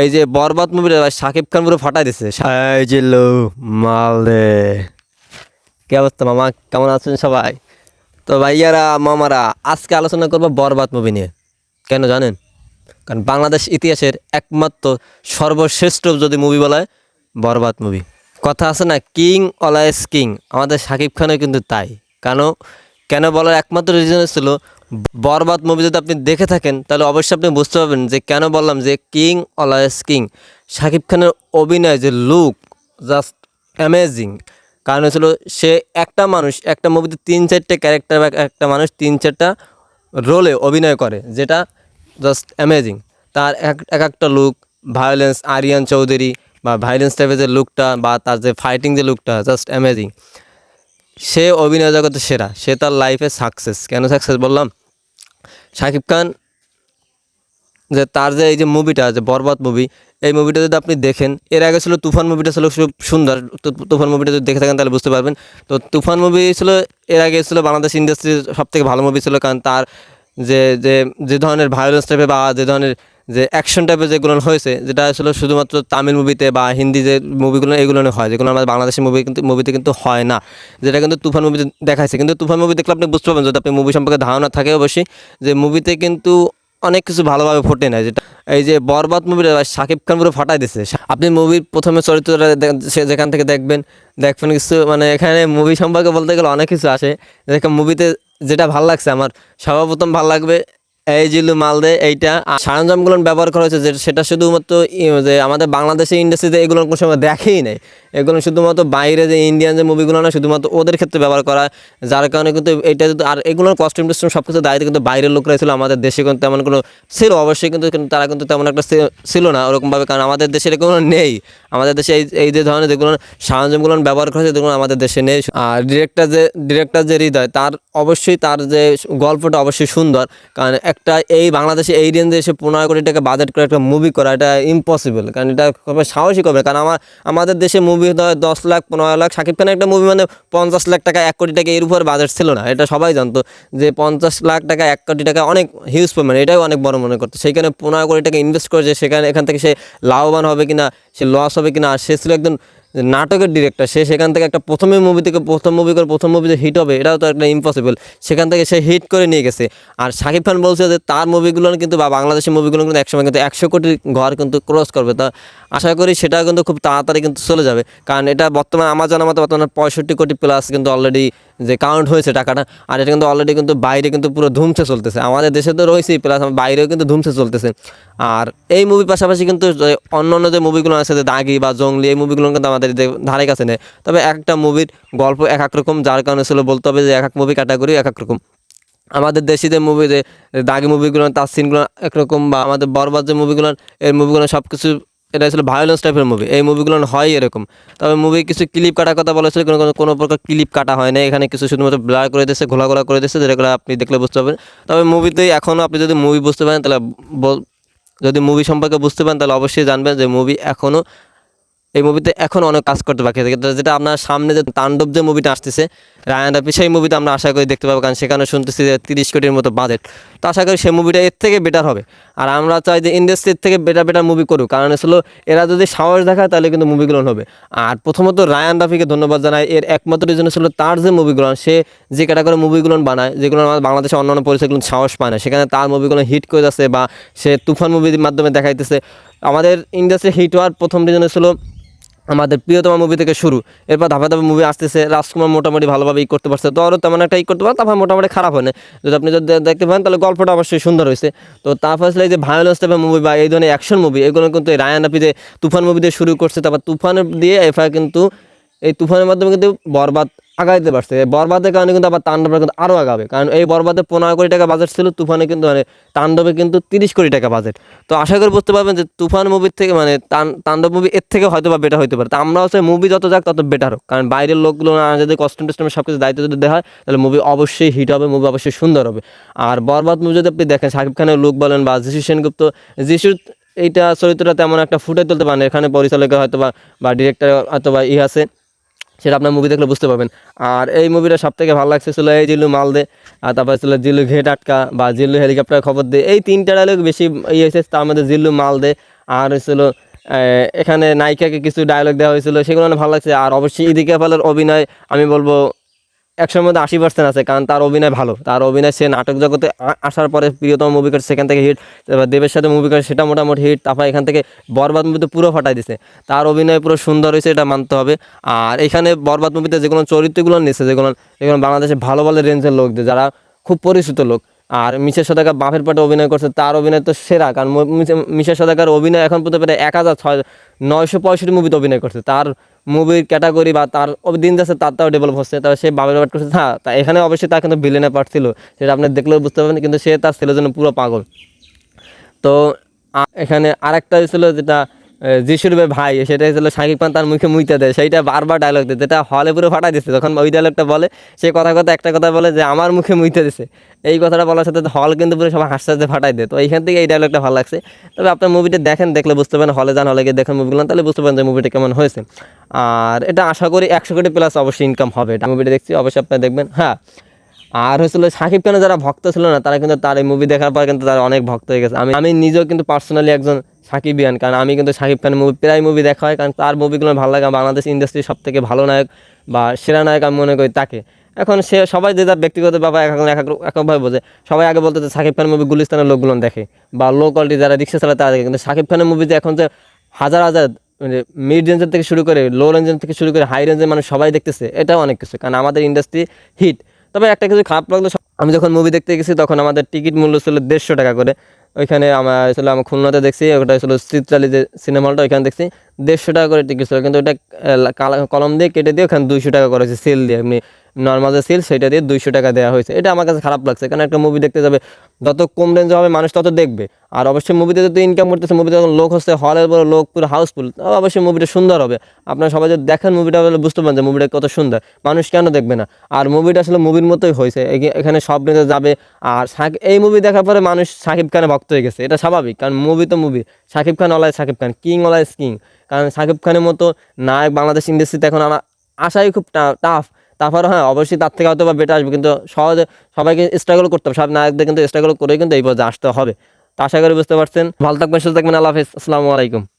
এই যে বরবাদ মুভিটা শাকিব খান পুরো ফাটাই দিছে। এই যে লো কি অবস্থা মামা? কেমন আছেন সবাই? তো ভাইয়ারা, মামারা, আজকে আলোচনা করব বরবাদ মুভি নিয়ে। কেন জানেন? কারণ বাংলাদেশ ইতিহাসের একমাত্র সর্বশ্রেষ্ঠ যদি মুভি বলা হয়, বরবাদ মুভি কথা আছে না, কিং অলাইস কিং। আমাদের শাকিব খানও কিন্তু তাই। কেন? কেন বলার একমাত্র রিজন ছিল বরবাদ মুভি যদি আপনি দেখে থাকেন, তাহলে অবশ্যই আপনি বুঝতে পারবেন যে কেন বললাম যে কিং অলাইস কিং শাকিব খানের অভিনয় যে লুক জাস্ট অ্যামেজিং কারণ হচ্ছিল সে একটা মানুষ, একটা মুভিতে তিন চারটে ক্যারেক্টার বা একটা মানুষ তিন চারটা রোলে অভিনয় করে, যেটা জাস্ট অ্যামেজিং তার এক এক একটা লুক ভায়োলেন্স আরিয়ান চৌধুরী বা ভায়োলেন্স টাইপের যে লুকটা বা তার যে ফাইটিং যে লুকটা জাস্ট অ্যামেজিং সে অভিনয় জগতে সেরা, সে তার লাইফে সাকসেস কেন সাকসেস বললাম? শাকিব খান যে তার যে এই যে মুভিটা যে বরবাদ মুভি এই মুভিটা যদি আপনি দেখেন, এর আগে ছিল তুফান মুভিটা ছিল খুব সুন্দর। তুফান মুভিটা যদি দেখে থাকেন তাহলে বুঝতে পারবেন। তো তুফান মুভি ছিল, এর আগে ছিল বাংলাদেশ ইন্ডাস্ট্রির সব থেকে ভালো মুভি ছিল, কারণ তার যে যে যে ধরনের ভায়োলেন্স টাইপের বা যে ধরনের যে অ্যাকশন টাইপের যেগুলো হয়েছে, যেটা আসলে শুধুমাত্র তামিল মুভিতে বা হিন্দি যে মুভিগুলো এগুলো হয়। যেগুলো আমাদের বাংলাদেশের মুভি কিন্তু মুভিতে কিন্তু হয় না। যেটা কিন্তু তুফান মুভিতে দেখাইছে। কিন্তু তুফান মুভি দেখলে আপনি বুঝতে পারবেন, যদি আপনি মুভি সম্পর্কে ধারণা থাকে অবশ্যই, যে মুভিতে কিন্তু অনেক কিছু ভালোভাবে ফোটে না। যেটা এই যে বরবাদ মুভিটা শাকিব খান পুরো ফাটাই দিছে। আপনি মুভির প্রথমে চরিত্রটা যেখান থেকে দেখবেন দেখবেন কিছু মানে এখানে মুভি সম্পর্কে বলতে গেলে অনেক কিছু আসে। দেখেন মুভিতে যেটা ভালো লাগছে, আমার সর্বপ্রথম ভালো লাগবে এই জিলু মালদে এইটা সরঞ্জামগুলো ব্যবহার করা হয়েছে যে, সেটা শুধুমাত্র যে, আমাদের বাংলাদেশের ইন্ডাস্ট্রিতে এগুলো কোনো সময় দেখেই নেই। এগুলো শুধুমাত্র বাইরে যে ইন্ডিয়ান যে মুভিগুলো না, শুধুমাত্র ওদের ক্ষেত্রে ব্যবহার করা। যার কারণে কিন্তু এটা আর এগুলোর কস্টিউম টিস্টিউম সব কিছু দায়িত্ব কিন্তু বাইরের লোকরা ছিল, আমাদের দেশে কিন্তু তেমন কোনো ছিল। অবশ্যই কিন্তু তারা কিন্তু তেমন একটা ছিল না, ওরকমভাবে, কারণ আমাদের দেশে এরকম নেই। আমাদের দেশে এই এই যে ধরনের যেগুলো সরঞ্জামগুলো ব্যবহার করা হয়েছে, যেগুলো আমাদের দেশে নেই। আর ডিরেক্টর যে ডিরেক্টর যে হৃদয়, তার অবশ্যই তার যে গল্পটা অবশ্যই সুন্দর। কারণ একটা এই বাংলাদেশে, এই রেঞ্জে এসে পনেরো কোটি টাকা বাজেট করে একটা মুভি করা, এটা ইম্পসিবল কারণ এটা খুব সাহসী করবে। কারণ আমার আমাদের দেশে মুভি হয় দশ লাখ, পনেরো লাখ শাকিব খানের একটা মুভি মানে পঞ্চাশ লাখ টাকা, এক কোটি টাকা এর উপর বাজেট ছিল না। এটা সবাই জানতো যে পঞ্চাশ লাখ টাকা, এক কোটি টাকা অনেক হিউজ পরিমাণ এটাও অনেক বড় মনে করতো। সেইখানে পনেরো কোটি টাকা ইনভেস্ট করেছে, সেখানে এখান থেকে সে লাভবান হবে কিনা সে লস হবে কিনা, আর সে ছিল একজন নাটকের ডিরেক্টর সে সেখান থেকে একটা প্রথমে মুভি থেকে প্রথম মুভি করে প্রথম মুভি যে হিট হবে, এটাও তো একটা ইম্পসিবল সেখান থেকে সে হিট করে নিয়ে গেছে। আর শাকিব খান বলছে যে তার মুভিগুলো কিন্তু বা বাংলাদেশের মুভিগুলো কিন্তু একসময় কিন্তু একশো কোটি ঘর কিন্তু ক্রস করবে। তা আশা করি সেটা কিন্তু খুব তাড়াতাড়ি কিন্তু চলে যাবে। কারণ এটা বর্তমানে আমার জানা মতো বর্তমানে পঁয়ষট্টি কোটি প্লাস কিন্তু অলরেডি যে কাউন্ট হয়েছে টাকাটা, আর এটা কিন্তু অলরেডি কিন্তু বাইরে কিন্তু পুরো ধুমছে চলতেছে। আমাদের দেশে তো রয়েছেই প্লাস বাইরেও কিন্তু ধুমছে চলতেছে। আর এই মুভির পাশাপাশি কিন্তু অন্য অন্য যে মুভিগুলো আছে, যে দাগি বা জঙ্গলি, এই মুভিগুলো কিন্তু আমাদের ধারে কাছে নেই। তবে একটা মুভির গল্প এক এক রকম, যার কারণে ছিল বলতে হবে যে এক এক মুভি ক্যাটাগরি এক এক রকম। আমাদের দেশি যে মুভি যে দাগি মুভিগুলো তার সিনগুলো একরকম বা আমাদের বরবাদ যে মুভিগুলো এই মুভিগুলো সব কিছু এটা ছিল ভায়োলেন্স টাইপের মুভি এই মুভিগুলো হয় এরকম। তবে মুভি কিছু ক্লিপ কাটার কথা বলা হয়েছিল কোনো, কোনো- কোনো প্রকার ক্লিপ কাটা হয় না এখানে কিছু শুধুমাত্র ব্লার করে দিয়েছে ঘোলা ঘোলা করে দিয়েছে, যেগুলো আপনি দেখলে বুঝতে পারবেন। তবে মুভিতে এখনও আপনি যদি মুভি বুঝতে পারেন, তাহলে যদি মুভি সম্পর্কে বুঝতে পারেন, তাহলে অবশ্যই জানবেন যে মুভি এখনও, এই মুভিতে এখন অনেক কাজ করতে বাকি থাকে যেটা আপনার সামনে যে তাণ্ডব যে মুভিটা আসতেছে রায়ান রাফি সেই মুভিতে আমরা আশা করি দেখতে পাবো, কারণ সেখানে শুনতেছি যে তিরিশ কোটির মতো বাজেট তো আশা করি সেই মুভিটা এর থেকে বেটার হবে। আর আমরা চাই যে ইন্ডাস্ট্রির থেকে বেটার বেটার মুভি করুক, কারণ আসলে এরা যদি সাহস দেখায়, তাহলে কিন্তু মুভিগুলো হবে। আর প্রথমত রায়ান রাফিকে ধন্যবাদ জানাই, এর একমাত্র রিজন ছিল তার যে মুভিগুলো সে যে ক্যাটাগরি মুভিগুলো বানায়, যেগুলো আমাদের বাংলাদেশে অন্যান্য পরিচয়গুলো সাহস পায় না। সেখানে তার মুভিগুলো হিট করে যাচ্ছে বা সে তুফান মুভির মাধ্যমে দেখাইতেছে। আমাদের ইন্ডাস্ট্রি হিট হওয়ার প্রথম রিজন ছিল আমাদের প্রিয়তম মুভি থেকে শুরু। এরপর ধাপে ধাপে মুভি আসতেছে, রাজকুমার মোটামুটি ভালোভাবে ই করতে পারছে। তো আরও তেমন একটা ই করতে পারে, তারপর মোটামুটি খারাপ হয় না। যদি আপনি যদি দেখতে পান তাহলে গল্পটা অবশ্যই সুন্দর হয়েছে। তো তারপর আসলে এই যে ভায়োলেন্স টাইপের মুভি বা এই ধরনের অ্যাকশন মুভি এগুলো কিন্তু এই রায়ান আপি যে তুফান মুভি দিয়ে শুরু করছে, তারপর তুফান দিয়ে এফআই কিন্তু, এই তুফানের মাধ্যমে কিন্তু বরবাদ আগাইতে পারছে। বরবাদের কারণে কিন্তু আবার তাণ্ডবের কিন্তু আরও আগাবে। কারণ এই বরবাদে পনেরো কোটি টাকা বাজেট ছিল, তুফানে কিন্তু মানে তাণ্ডবে কিন্তু তিরিশ কোটি টাকা বাজেট তো আশা করি বুঝতে পারবেন যে তুফান মুভির থেকে মানে তাণ্ডব মুভি এর থেকে হয়তো বা বেটার হতে পারে। তো আমরা হচ্ছে মুভি যত যাক তত বেটার হোক। কারণ বাইরের লোকগুলো যদি কস্টিউম টেস্টিউম সব কিছু দায়িত্ব যদি দেওয়া হয় তাহলে মুভি অবশ্যই হিট হবে মুভি অবশ্যই সুন্দর হবে। আর বরবাদ মুভি যদি আপনি দেখেন শাকিব খানের লুক বলেন বা যিশু সেনগুপ্ত যিশুর এইটা চরিত্রটা তেমন একটা ফুটে তুলতে পারেন। এখানে পরিচালকের হয়তো বা বা ডিরেক্টর হয়তো বা ই আছে। সেটা আপনার মুভি দেখলে বুঝতে পারবেন। আর এই মুভিটা সব থেকে ভালো লাগছে ছিল এই জিল্লু মাল দে, আর তারপরে ছিল জিল্লু ঘেট আটকা বা জিল্লু হেলিকপ্টার খবর দে। এই তিনটা ডায়লগ বেশি ইয়ে হয়েছে, তার মধ্যে জিল্লু মাল দে, আর হয়েছিল এখানে নায়িকাকে কিছু ডায়লগ দেওয়া হয়েছিল, সেগুলো ভালো লাগছে। আর অবশ্যই ইদিকা পালের অভিনয়, আমি বলব একশোর মধ্যে আশি পার্সেন্ট আছে, কারণ তার অভিনয় ভালো। তার অভিনয়, সে নাটক জগতে আসার পরে প্রিয়তম মুভি করে সেখান থেকে হিট দেবের সাথে মুভি করে সেটা মোটামুটি হিট তারপর এখান থেকে বরবাদ মুভিতে পুরো ফাটাই দিছে। তার অভিনয় পুরো সুন্দর হয়েছে, এটা মানতে হবে। আর এখানে বরবাদ মুভিতে যেগুলো চরিত্রগুলো নিচ্ছে যেগুলো যেগুলো বাংলাদেশে ভালো ভালো রেঞ্জের লোকদের, যারা খুব পরিচিত লোক। আর মিশের সদাকা বাপের পাটে অভিনয় করছে, তার অভিনয় তো সেরা, কারণ মিশের সদাকার অভিনয় এখন পর্যন্ত প্রায় এক হাজার ছয়, নয়শো পঁয়ষট্টি মুভিতে অভিনয় করছে। তার মুভির ক্যাটাগরি বা তার দিন যাচ্ছে তার তাও ডেভেলপ হচ্ছে। তবে সে বাবের ব্যাট করছে হ্যাঁ তা এখানে অবশ্যই তার কিন্তু ভিলেনের পার্ট ছিল। সেটা আপনি দেখলেও বুঝতে পারবেন, কিন্তু সে তার ছেলের জন্য পুরো পাগল। তো এখানে আরেকটা ছিল যেটা যিশুর ভাই, সেটা ছিল শাকিব খান তার মুখে মুইতে দেয়। সেইটা বারবার ডায়লগ দেয়, যেটা হলে পুরো ফাটা দিচ্ছে যখন ওই ডায়লগটা বলে, সে কথা কথা একটা কথা বলে যে, আমার মুখে মুইতে দিছে। এই কথাটা বলার সাথে হল কিন্তু পুরো সবাই হাসতে হাসতে ফাটাই দেয়। তো এইখান থেকে এই ডায়লগটা ভালো লাগছে। তবে আপনার মুভিটা দেখেন, দেখলে বুঝতে পারেন হলে যান হলে গিয়ে দেখেন মুভিগুলো তাহলে বুঝতে পারেন যে মুভিটা কেমন হয়েছে। আর এটা আশা করি একশো কোটি প্লাস অবশ্যই ইনকাম হবে। এটা মুভিটা দেখছি, অবশ্যই আপনারা দেখবেন। হ্যাঁ আর হয়েছিল সাকিব খানের যারা ভক্ত ছিল না, তারা কিন্তু তার এই মুভি দেখার পর কিন্তু তারা অনেক ভক্ত হয়ে গেছে। আমি আমি নিজেও কিন্তু পার্সোনালি একজন সাকিবিয়ান কারণ আমি কিন্তু সাকিব খানের মুভি প্রায় মুভি দেখা হয়, কারণ তার মুভিগুলো ভালো লাগে বাংলাদেশ ইন্ডাস্ট্রির সব থেকে ভালো নায়ক বা সেরা নায়ক আমি মনে করি তাকে। এখন সে, সবাই যে তার ব্যক্তিগত ব্যাপার এক এক এককভাবে বোঝে। সবাই আগে বলতে যে সাকিব খানের মুভি গুলিস্তানের লোকগুলো দেখে, বা লো কোয়ালিটি যারা রিক্সা চালায় তারা দেখে। কিন্তু সাকিব খানের মুভিতে এখন যে হাজার হাজার মানে মিড রেঞ্জের থেকে শুরু করে লো রেঞ্জের থেকে শুরু করে হাই রেঞ্জের মানুষ সবাই দেখতেছে, এটাও অনেক কিছু। কারণ আমাদের ইন্ডাস্ট্রি হিট তবে একটা কিছু খারাপ লাগল, আমি যখন মুভি দেখতে গেছি, তখন আমাদের টিকিট মূল্য ছিল দেড়শো টাকা করে। ওইখানে আমার আসলে আমার খুলনাতে দেখছি, ওটা আসলে চিত্রালি যে সিনেমা হলটা ওইখানে দেখছি দেড়শো টাকা করে টিকিট ছিল। কিন্তু ওটা কলম দিয়ে কেটে দিয়ে ওখানে দুইশো টাকা করেছে সেল দিয়ে। এমনি নর্মাল যে সেল সেটা দিয়ে দুইশো টাকা দেওয়া হয়েছে। এটা আমার কাছে খারাপ লাগছে, কারণ একটা মুভি দেখতে যাবে, যত কম রেঞ্জ হবে মানুষ তত দেখবে। আর অবশ্যই মুভিতে যত ইনকাম করতেছে মুভিতে যখন লোক হচ্ছে হলের বড় লোক, পুরো হাউসফুল অবশ্যই মুভিটা সুন্দর হবে। আপনার সবাই যদি দেখেন মুভিটা তাহলে বুঝতে পারেন যে মুভিটা কত সুন্দর। মানুষ কেন দেখবে না? আর মুভিটা আসলে মুভির মতোই হয়েছে। এখানে সব রেঞ্জে যাবে। আর এই মুভি দেখার পরে মানুষ সাকিব খানের ভক্ত হয়ে গেছে। এটা স্বাভাবিক, কারণ মুভি তো মুভি সাকিব খান অলায় সাকিব খান কিং অলায় কিং কারণ সাকিব খানের মতো নায়ক বাংলাদেশ ইন্ডাস্ট্রিতে এখন আমার আশাই খুব টাফ তারপরে হ্যাঁ অবশ্যই তার থেকে হয়তো বা বেটার আসবে, কিন্তু সহজে সবাইকে স্ট্রাগল করতে হবে। সব নায়কদের কিন্তু স্ট্রাগল করে কিন্তু এই পর্যায়ে আসতে হবে। তা আশা করি বুঝতে পারছেন। ভালো থাকবেন, সুস্থ থাকবেন, আল্লাহ হাফিজ। আসসালামু আলাইকুম।